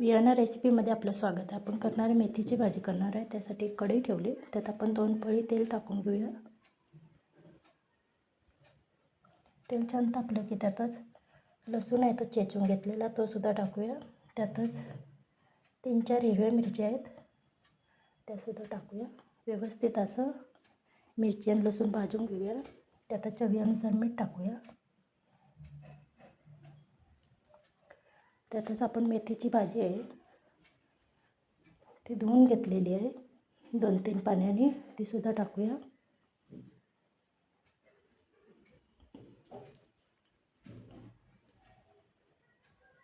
Vienna रेसिपीमध्ये आपलं स्वागत आहे. आपण करणार आहे मेथीची भाजी करणार आहे. त्यासाठी एक कढई ठेवली. त्यात आपण दोन पळी तेल टाकून घेऊया. तेल छान तापलं की त्यातच लसूण आहे तो चेचून घेतलेला तोसुद्धा टाकूया. त्यातच तीन चार हिरव्या मिरच्या आहेत त्यासुद्धा टाकूया. व्यवस्थित असं मिरची आणि लसूण भाजून घेऊया. त्यातच चवीनुसार मीठ टाकूया. त्यातच आपण मेथीची भाजी आहे. ती धुवून घेतलेली आहे. दोन तीन पाण्याने तीसुद्धा टाकूया.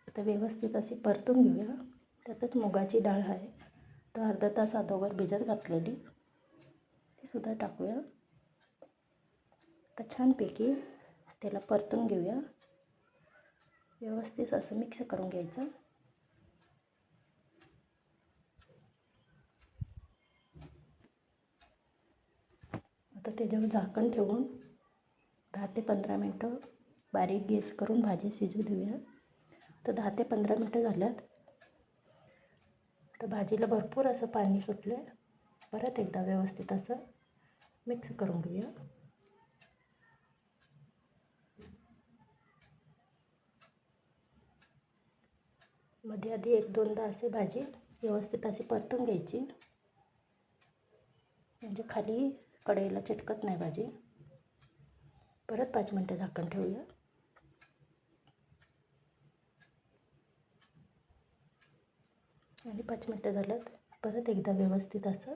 आता व्यवस्थित अशी परतून घेऊया. त्यातच मुगाची डाळ आहे. तर अर्धा तास अगोदर भिजत घातलेली. तीसुद्धा टाकूया. तर छानपैकी त्याला परतून घेऊया. व्यवस्थित असं मिक्स करून घ्यायचं. आता त्याच्यावर झाकण ठेवून दहा ते पंधरा मिनटं बारीक गॅस करून भाजी शिजू देऊया. तर दहा ते पंधरा मिनटं झाल्यात. तर भाजीला भरपूर असं पाणी सुटलं आहे परत एकदा व्यवस्थित असं मिक्स करून घेऊया. मध्ये आधी एक दोनदा असे भाजी व्यवस्थित अशी परतून घ्यायची. म्हणजे खाली कढईला चिटकत नाही भाजी. परत पाच मिनटं झाकण ठेवूया. आणि पाच मिनटं झालं परत एकदा व्यवस्थित असं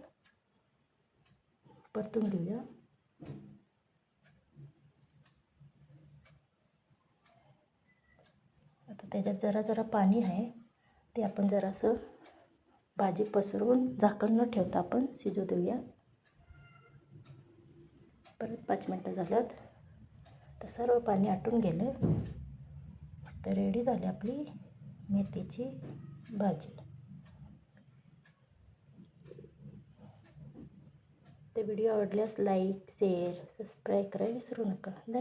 परतून घेऊया. आता त्याच्यात जरा जरा पाणी आहे. ते आपण जरासं भाजी पसरवून झाकण न ठेवता आपण शिजू देऊया. परत पाच मिनटं झाल्यात. तर सर्व पाणी आटून गेलं. तर रेडी झाली आपली मेथीची भाजी. ते व्हिडिओ आवडल्यास लाईक शेअर सबस्क्राईब करायला विसरू नका. धन्यवाद.